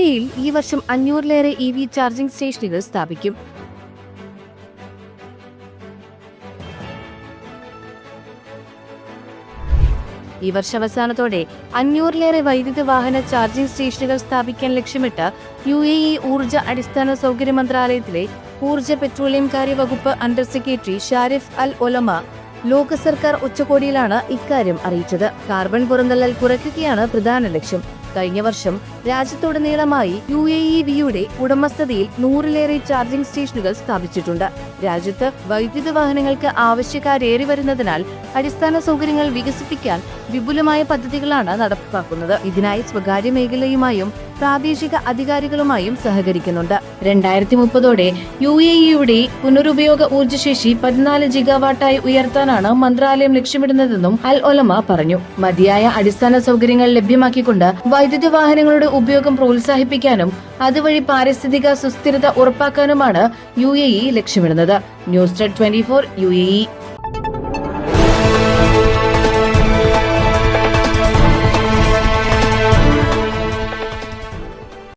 എയിൽ ഈ വർഷം അഞ്ഞൂറിലേറെ ഇ വി ചാർജിംഗ് സ്റ്റേഷനുകൾ സ്ഥാപിക്കും. ഈ വർഷാവസാനത്തോടെ അഞ്ഞൂറിലേറെ വൈദ്യുത വാഹന ചാർജിംഗ് സ്റ്റേഷനുകൾ സ്ഥാപിക്കാൻ ലക്ഷ്യമിട്ട് യു എ ഇ ഊർജ അടിസ്ഥാന സൗകര്യ മന്ത്രാലയത്തിലെ ഊർജ പെട്രോളിയം കാര്യ വകുപ്പ് under secretary Sharif Al Olama ലോക സർക്കാർ ഉച്ചകോടിയിലാണ് ഇക്കാര്യം അറിയിച്ചത്. കാർബൺ പുറന്തള്ളൽ കുറയ്ക്കുകയാണ് പ്രധാന ലക്ഷ്യം. കഴിഞ്ഞ വർഷം രാജ്യത്തുടനീളമായി യു എ ഇ വിയുടെ ഉടമസ്ഥതയിൽ നൂറിലേറെ ചാർജിംഗ് സ്റ്റേഷനുകൾ സ്ഥാപിച്ചിട്ടുണ്ട്. രാജ്യത്ത് വൈദ്യുത വാഹനങ്ങൾക്ക് ആവശ്യക്കാരേറി വരുന്നതിനാൽ അടിസ്ഥാന സൗകര്യങ്ങൾ വികസിപ്പിക്കാൻ വിപുലമായ പദ്ധതികളാണ് നടപ്പാക്കുന്നത്. ഇതിനായി സ്വകാര്യ മേഖലയുമായും പ്രാദേശിക അധികാരികളുമായും സഹകരിക്കുന്നുണ്ട്. രണ്ടായിരത്തി മുപ്പതോടെ യു എ ഇയുടെ പുനരുപയോഗ ഊർജശേഷി പതിനാല് ജിഗാവാട്ടായി ഉയർത്താനാണ് മന്ത്രാലയം ലക്ഷ്യമിടുന്നതെന്നും അൽ ഒലമ പറഞ്ഞു. മതിയായ അടിസ്ഥാന സൗകര്യങ്ങൾ ലഭ്യമാക്കിക്കൊണ്ട് വൈദ്യുത വാഹനങ്ങളുടെ ഉപയോഗം പ്രോത്സാഹിപ്പിക്കാനും അതുവഴി പാരിസ്ഥിതിക സുസ്ഥിരത ഉറപ്പാക്കാനുമാണ് യു എ ഇ ലക്ഷ്യമിടുന്നത്. News desk twenty four U A E.